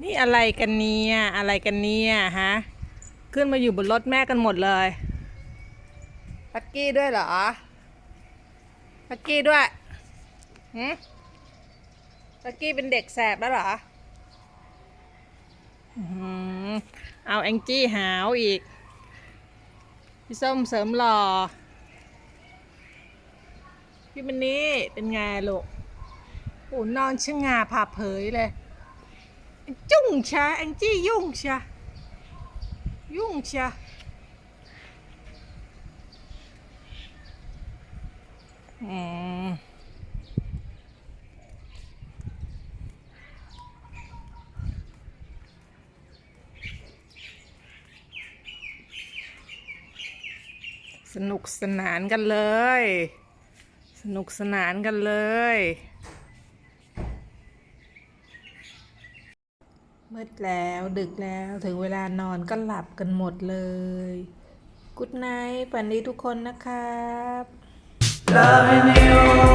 นี่อะไรกันเนี่ยอะไรกันเนี่ยฮะขึ้นมาอยู่บนรถแม่กันหมดเลยปักกี้ด้วยเหรอปักกี้ด้วยหืมปักกี้เป็นเด็กแสบแล้วเหรออื้อหือเอาแองจี้หาวอีก พี่ส้มเสริมหล่อ พี่มันนี่เป็นไงลูกโอ้นอนชะงาผ่าเผยเลย จุ้งชะแองจี้ยุ่งชะยุ่งชะอืมสนุกสนานกันเลย สนุกสนานกันเลย มืดแล้วดึกแล้วถึงเวลานอนก็หลับกันหมดเลยกุ๊ดไนท์ฝันดีทุกคนนะครับ Loving you